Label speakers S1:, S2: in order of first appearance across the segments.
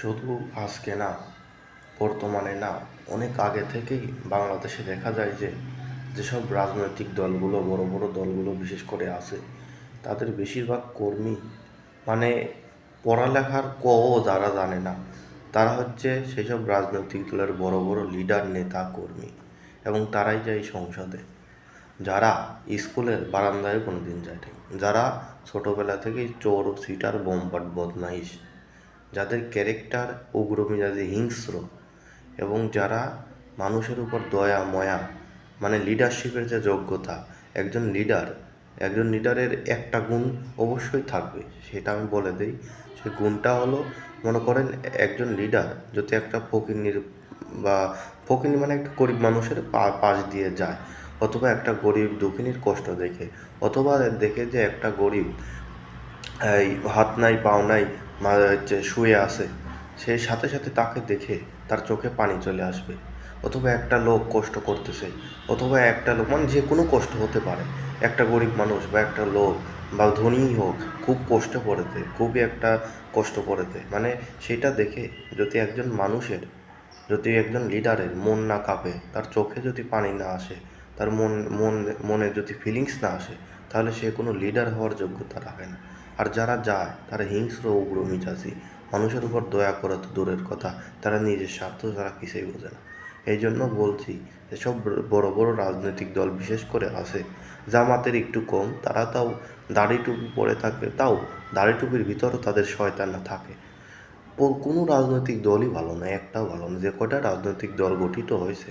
S1: শুধু আজকে না, বর্তমানে না, অনেক আগে থেকেই বাংলাদেশে দেখা যায় যে, যেসব রাজনৈতিক দলগুলো, বড় বড় দলগুলো বিশেষ করে আছে, তাদের বেশিরভাগ কর্মী মানে পড়ালেখার কও যারা জানে না, তারা হচ্ছে সেসব রাজনৈতিক দলের বড় বড় লিডার, নেতা, কর্মী এবং তারাই যায় সংসদে। যারা স্কুলের বারান্দায় কোনো দিন যায় যারা ছোটোবেলা থেকেই চোর, সিটার, বোমপাট, বদমাইশ যাদের ক্যারেক্টার উগ্রমেজাজি হিংস্র এবং যারা মানুষের উপর দয়া, ময়া মানে লিডারশিপের যে যোগ্যতা, একজন লিডার একজন লিডারের একটা গুণ অবশ্যই থাকবে। সেটা আমি বলে দিই। সেই গুণটা হলো, মনে করেন একজন লিডার যদি একটা ফকিন্নির বা ফকিন্নি মানে একটা গরিব মানুষের পাশ দিয়ে যায়, অথবা একটা গরিব দুঃখিনীর কষ্ট দেখে, অথবা দেখে যে একটা গরিব, এই হাত নাই, পাও নাই হচ্ছে শুয়ে আছে সেই সাথে সাথে তাকে দেখে তার চোখে পানি চলে আসবে। অথবা একটা লোক কষ্ট করতেছে, অথবা একটা লোক মানে যে কোনো কষ্ট হতে পারে। একটা গরিব মানুষ বা একটা লোক বা ধনীই হোক, খুব কষ্ট পড়েছে, খুবই একটা কষ্ট পড়েছে। মানে সেটা দেখে যদি একজন মানুষের, যদি একজন লিডারের মন না কাঁপে, তার চোখে যদি পানি না আসে, তার মন মন, মনে যদি ফিলিংস না আসে, তাহলে সে কোনো লিডার হওয়ার যোগ্যতা রাখে না। আর যারা যায়, তারা হিংস্র উগ্র মিজাজি। মানুষের উপর দয়া করা তো দূরের কথা, তারা নিজের স্বার্থ তারা কিছুই বোঝে না। এই জন্য বলছি যেসব বড় বড় রাজনৈতিক দল বিশেষ করে আছে, জামাতের একটু কম, তারা তাও দাড়ি টুপি পরে থাকে, তাও দাড়ি টুপির ভিতরও তাদের শয়তানা থাকে। কোনো রাজনৈতিক দলই ভালো না, একটাও ভালো না, যে কটা রাজনৈতিক দল গঠিত হয়েছে।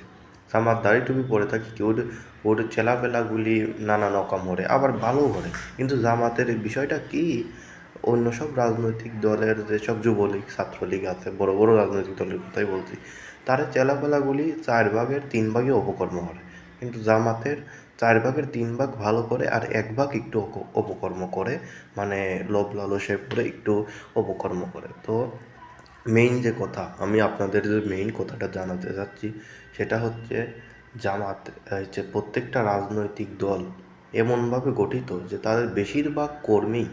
S1: আমার দাড়ি টুপি পরে থাকি, কেউ ওর ছেলাপেলাগুলি নানা রকম করে আবার ভালো করে কিন্তু জামাতের বিষয়টা কি? অন্য সব রাজনৈতিক দলের যেসব যুবলীগ, ছাত্রলীগ আছে, বড় বড় রাজনৈতিক দলের কথাই বলছি, তার চেলাপেলাগুলি চার ভাগের তিন ভাগে অপকর্ম করে। কিন্তু জামাতের চার ভাগের তিন ভাগ ভালো করে আর এক ভাগ একটু অপকর্ম করে মানে লোভ লালসে পড়ে একটু অপকর্ম করে। তো মেইন যে কথা, আমি আপনাদের যে মেইন কথাটা জানাতে চাচ্ছি সেটা হচ্ছে জামাত হচ্ছে প্রত্যেকটা রাজনৈতিক দল এমনভাবে গঠিত যে তাদের বেশিরভাগ কর্মী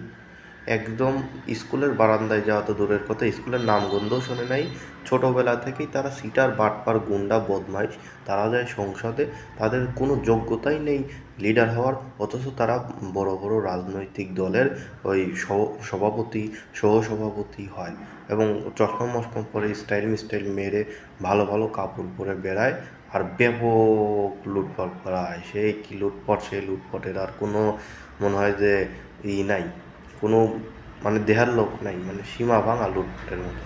S1: একদম স্কুলের বারান্দায় যাওয়া তো দূরের কথা, স্কুলের নামগন্ধও শোনে নাই। ছোটোবেলা থেকেই তারা সিটার, বাটপার, গুন্ডা, বদমাইশ, তারা যায় সংসদে, তাদের কোনো যোগ্যতাই নেই লিডার হওয়ার, অথচ তারা বড় বড় রাজনৈতিক দলের ওই সভাপতি, সহসভাপতি হয় এবং চশমা মশমা পরে স্টাইল মিস্টাইল মেরে ভালো ভালো কাপড় পরে বেড়ায় আর ব্যাপক লুটপাট হয়। সেই কি লুটপাট, সেই লুটপাটের আর কোনো মনে হয় যে ই নাই। কোনো মানে দেহার লোক নাই মানে সীমা ভাঙা লুটপাটের মতো।